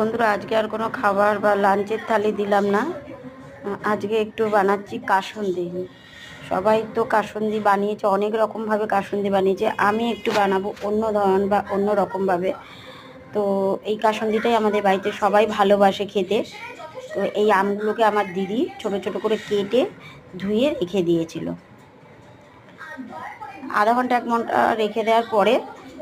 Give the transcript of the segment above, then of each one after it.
বন্ধুরা, আজকে আর কোনো খাবার বা লাঞ্চের থালি দিলাম না। আজকে একটু বানাচ্ছি কাসন্দি। সবাই তো কাসন্দি বানিয়েছে, অনেক রকমভাবে কাসন্দি বানিয়েছে। আমি একটু বানাবো অন্য ধরন বা অন্য রকমভাবে। তো এই কাসন্দিটাই আমাদের বাড়িতে সবাই ভালোবাসে খেতে। তো এই আমগুলোকে আমার দিদি ছোট ছোট করে কেটে ধুয়ে রেখে দিয়েছিল। আধা ঘণ্টা, এক ঘণ্টা রেখে দেওয়ার পরে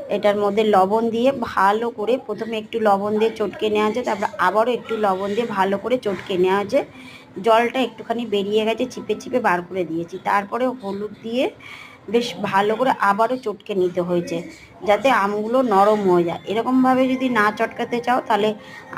এটার মধ্যে লবণ দিয়ে ভালো করে প্রথমে একটু লবণ দিয়ে চটকে নেওয়া আছে, তারপর আবারও একটু লবণ দিয়ে ভালো করে চটকে নেওয়া আছে। জলটা একটুখানি বেরিয়ে গেছে, চিপে চিপে বার করে দিয়েছি। তারপরে হলুদ দিয়ে বেশ ভালো করে আবারও চটকে নিতে হয়েছে, যাতে আমগুলো নরম হয়ে যায়। এরকমভাবে যদি না চটকাতে চাও, তাহলে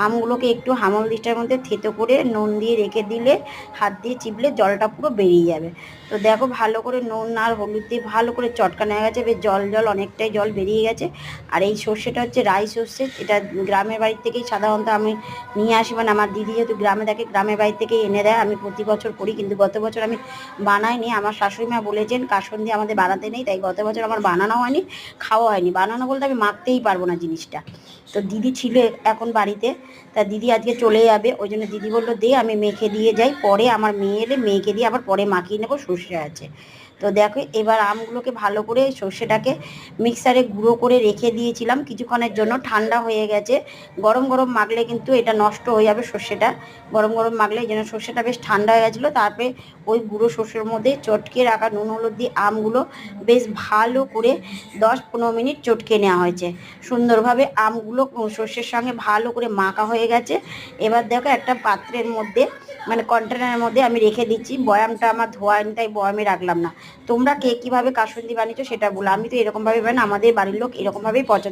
আমগুলোকে একটু হামল দিস্টার মধ্যে থেতো করে নুন দিয়ে রেখে দিলে হাত দিয়ে চিপলে জলটা পুরো বেরিয়ে যাবে। তো দেখো ভালো করে নুন আর হলুদ দিয়ে ভালো করে চটকানো হয়ে গেছে, বেশ জল জল অনেকটাই জল বেরিয়ে গেছে। আর এই সর্ষেটা হচ্ছে রাই সর্ষে, এটা গ্রামের বাড়ি থেকেই সাধারণত আমি নিয়ে আসি। মানে আমার দিদি যেহেতু গ্রামে থাকে, গ্রামের বাড়ি থেকেই এনে দেয়। আমি প্রতি বছর করি, কিন্তু গত বছর আমি বানাইনি। আমার শাশুড়ি মা বলেছেন কাসন্দি আমাদের বানাতে নেই, তাই গত বছর আমার বানানো হয়নি, খাওয়া হয়নি। বানানো বলতে আমি মাখতেই পারব না জিনিসটা। তো দিদি ছিল এখন বাড়িতে, তা দিদি আজকে চলে যাবে, ওই জন্য দিদি বলল, দে, আমি মেখে দিয়ে যাই। পরে আমার মেয়ে এলে, মেয়েকে দিয়ে আবার পরে মাখিয়ে নেব সর্ষে আছে। তো দেখো, এবার আমগুলোকে ভালো করে সর্ষেটাকে মিক্সারে গুঁড়ো করে রেখে দিয়েছিলাম। কিছুক্ষণের জন্য ঠান্ডা হয়ে গেছে। গরম গরম মাখলে কিন্তু এটা নষ্ট হয়ে যাবে সর্ষেটা। গরম গরম এই জন্য সর্ষেটা বেশ ঠান্ডা হয়ে গেছিল। তারপরে ওই গুঁড়ো সর্ষের মধ্যে চটকে রাখা নুন, হলুদ দিয়ে আমগুলো বেশ ভালো করে দশ পনেরো মিনিট চটকে নেওয়া হয়েছে। সুন্দরভাবে আমগুলো সর্ষের সঙ্গে ভালো করে মাখা হয়ে গেছে। এবার দেখো একটা পাত্রের মধ্যে মানে কন্টেনারের মধ্যে আমি রেখে দিচ্ছি। বয়ামটা আমার ধোয়ানি তাই বয়ামে রাখলাম না। তোমরা কে কীভাবে কাসুন্দি বানিয়েছো সেটা বলো। আমি তো এরকমভাবে মানে আমাদের বাড়ির লোক এরকমভাবেই পছন্দ